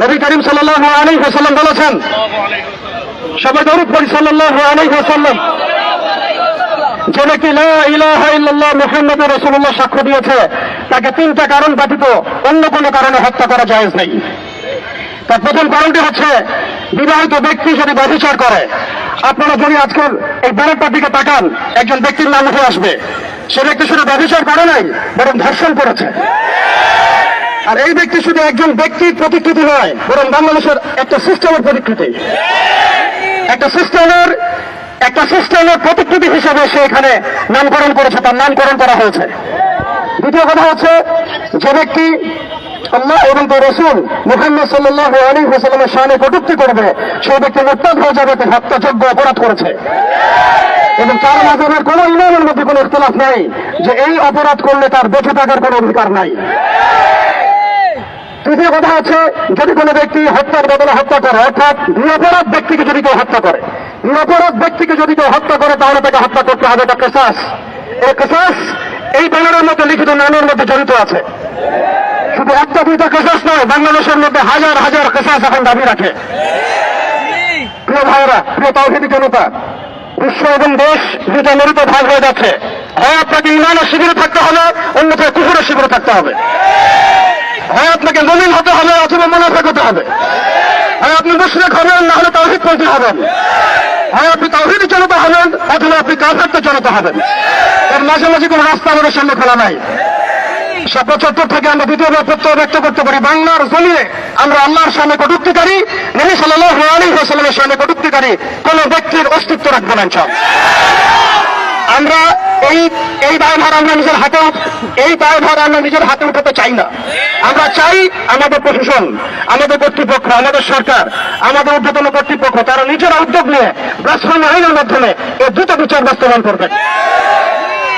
নবী করিম সাল্লাল্লাহু আলাইহি ওয়াসাল্লাম বলেছেন সবাই দরুদ পড়ি সাল্লাল্লাহু আলাইহি ওয়াসাল্লাম। যে ইলাহা ইল্লাল্লাহ মুহাম্মাদুর সাক্ষ্য দিয়েছে, তাকে তিনটা কারণ ব্যতীত অন্য কোনো কারণে হত্যা করা জায়েজ নেই। তার প্রথম কারণটি হচ্ছে, বিবাহিত ব্যক্তি যদি ব্যবচার করে, আপনারা যদি আজকের এই ব্যানারটার দিকে তাকান, একজন ব্যক্তির নাম উঠে আসবে। সে ব্যক্তি শুধু ব্যবচার করে নাই, বরং ধর্ষণ করেছে। আর এই ব্যক্তি শুধু একজন ব্যক্তির প্রতিকৃতি নয়, বরং বাংলাদেশের একটা সিস্টেমের প্রতিকৃতি। একটা সিস্টেমের একটা সিস্টেমের প্রতিকৃতি হিসেবে সে এখানে নামকরণ করেছে, তার নামকরণ করা হয়েছে। দ্বিতীয় কথা হচ্ছে, যে ব্যক্তি আল্লাহ এবং তার রসুল মুহাম্মদ সাল্লাহ আলী হোসালামের সামনে কটুক্তি করবে, সেই ব্যক্তি মোত্তাদ হয়ে যাবে, তার হত্যাযোগ্য অপরাধ করেছে। এবং তার মাঝের কোন ইমামের মধ্যে কোনো ইখতলাফ নাই, যে এই অপরাধ করলে তার বেঁচে থাকার কোনো অধিকার নাই। তৃতীয় কথা হচ্ছে, যদি কোনো ব্যক্তি হত্যার বদলে হত্যা করে, অর্থাৎ নিরপরাধ ব্যক্তিকে যদি কেউ হত্যা করে, নিরপরাধ ব্যক্তিকে যদি কেউ হত্যা করে, তাহলে তাকে হত্যা করতে হবে এটা কেসাস। এই কেসাস এই ব্যানারের মধ্যে লিখিত নামের মধ্যে জড়িত আছে। শুধু একটা দুইটা কেসাস নয়, বাংলাদেশের মধ্যে হাজার হাজার কেসাস এখন দাবি রাখে। প্রিয় ভাইরা প্রিয় তৌহিদি জনতা, বিশ্ব এবং দেশ দুটা মরিত ভাগ হয়ে যাচ্ছে। হয় আপনাকে ইমানের শিবিরে থাকতে হবে, অন্যথায় কুকুরের শিবিরে থাকতে হবে। হয়, আপনাকে মমিন হতে হবে, অথবা মুনাফেক হতে হবে। হয়, আপনি মুশরিক হবেন, না হলে তাওহিদ পন্থী হবেন। হয়, আপনি তাওহিদ জনতা হবেন, অথবা আপনি কাফেরতে জনতা হবেন। এর মাঝে কোনো রাস্তা আমাদের সামনে খোলা নাই। সব চত্বর থেকে আমরা দ্বিতীয়বার প্রত্যয় ব্যক্ত করতে পারি, বাংলার জমিয়ে আমরা আল্লাহর সামনে কটুক্তিকারী, নবী সাল্লাহ আলী হাসলামের সামনে কটুক্তিকারী কোন ব্যক্তির অস্তিত্ব রাখব না। আমরা এই এই দায়ভার আমরা নিজের হাতে এই দায়ভার আমরা নিজের হাতে উঠাতে চাই না। আমরা চাই আমাদের প্রশাসন, আমাদের কর্তৃপক্ষ, আমাদের সরকার, আমাদের ঊর্ধ্বতন কর্তৃপক্ষ তারা নিজেরা উদ্যোগ নিয়ে ব্লাসফেমি আইনের মাধ্যমে এই দ্রুত বিচার বাস্তবায়ন করবেন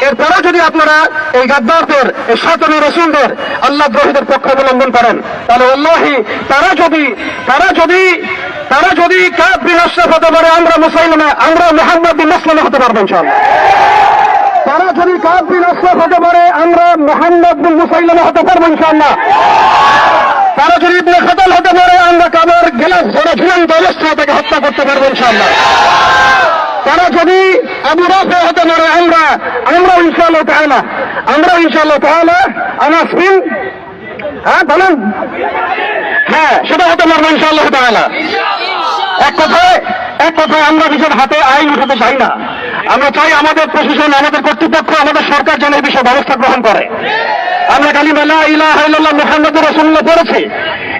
এরপরে যদি আপনারা এই গাদ্দারদের, এই সতনী রসুলদের, আল্লাহ দ্রোহীদের পক্ষ অবলম্বন করেন, তাহলে আল্লাহি, তারা যদি তারা যদি তারা যদি কাব বিন আশরাফ হতে পারে, আমরা মুসাইলমে আমরা মোহাম্মদ বিন হতে পারব ইনশাআল্লাহ। তারা যদি কাব বিন হতে পারে, আমরা মোহাম্মদ বিন মুসাইলমে হতে পারব ইনশাআল্লাহ। তারা ইবনে খতল হতে পারে, আমরা কাবার গেলাস ধরে ঝুলন্ত অবস্থায় তাকে হত্যা করতে পারব ইনশাআল্লাহ। তারা যদি আবু রাফে হতে পারে, আমরা আমরা ইনশাআল্লাহ তাহলে আমরা ইনশাআল্লাহ তাহলে আনাস বিন হ্যাঁ বলেন। হ্যাঁ সেটা হতে পারব ইনশাআল্লাহ তাহলে এক কথায় এক কথায় আমরা নিজের হাতে আইন উঠাতে চাই না। আমরা চাই আমাদের প্রশাসন, আমাদের কর্তৃপক্ষ, আমাদের সরকার যেন এই বিষয়ে ব্যবস্থা গ্রহণ করে। আমরা কালী মেলা ইলাহ মোহাম্মদ রসুল্লাহ পড়েছি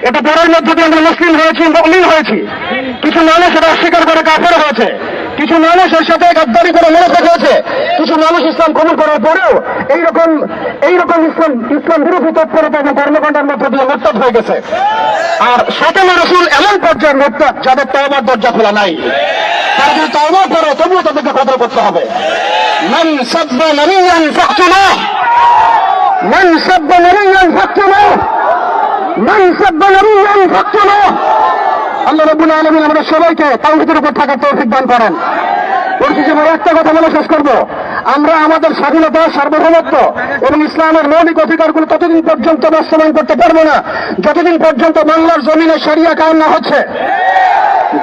এটা পড়ার মধ্যে দিয়ে আমরা মুসলিম হয়েছি মমিন হয়েছি। কিছু মানুষ এটা অস্বীকার করে কাফের হয়েছে। কিছু মানুষ এর সাথে গাদ্দারি করে মনোযোগ হয়েছে। কিছু মানুষ ইসলাম কবুল করার পরেও এইরকম এইরকম ইসলাম ইসলাম বিরোধী তৎপরতা এবং কর্মকাণ্ডের মধ্যে দিয়ে মোত্তাদ হয়ে গেছে। আর শতম রসুল এমন পর্যায়ের মোত্তাদ যাদের তওবার দরজা খোলা নাই। তারা যদি করে তবুও তাদেরকে কদর করতে হবে। আল্লাহ আলামিন আমাদের সবাইকে তাওহীদের উপর থাকার তৌফিক দান করেন। পরিশেষে বড় একটা কথা বলে শেষ করব। আমরা আমাদের স্বাধীনতা সার্বভৌমত্ব এবং ইসলামের মৌলিক অধিকারগুলো ততদিন পর্যন্ত বাস্তবায়ন করতে পারব না যতদিন পর্যন্ত বাংলার জমিনে সারিয়া কায়ম না হচ্ছে।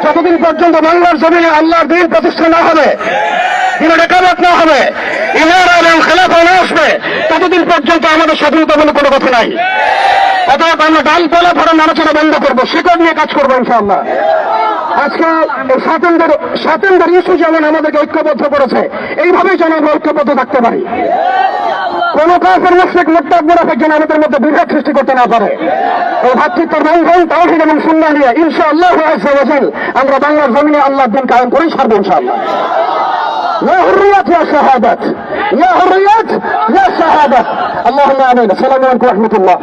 যতদিন পর্যন্ত বাংলার জমিনে আল্লাহর দিন প্রতিষ্ঠা না হবে দিনের একামত না হবে ইমারা এবং খেলাফা না আসবে, ততদিন পর্যন্ত আমাদের স্বাধীনতা বলে কোনো কথা নাই। অতএব আমরা ডালপালা ধরে নাড়াচাড়া বন্ধ করব, শিকড় নিয়ে কাজ করব ইনশাআল্লাহ। আজকে স্বাতন্ত্র স্বাতন্ত্র ইস্যু যেমন আমাদেরকে ঐক্যবদ্ধ করেছে, এইভাবেই যেন আমরা ঐক্যবদ্ধ থাকতে পারি। কোন কাফের মুশরিক মুত্তাক মুনাফিক যেন আমাদের মধ্যে বিভেদ সৃষ্টি করতে না পারে এই ভাতৃত্বের বন্ধন তাওহীদ এবং সুন্নাহ নিয়ে ইনশাআল্লাহ আযজা ওয়া জাল আমরা বাংলার জমিনে আল্লাহর দিন কায়েম করেই ছাড়বো ইনশাআল্লাহ يا حريات يا شهادات يا حريات يا شهادات اللهم امين السلام عليكم ورحمه الله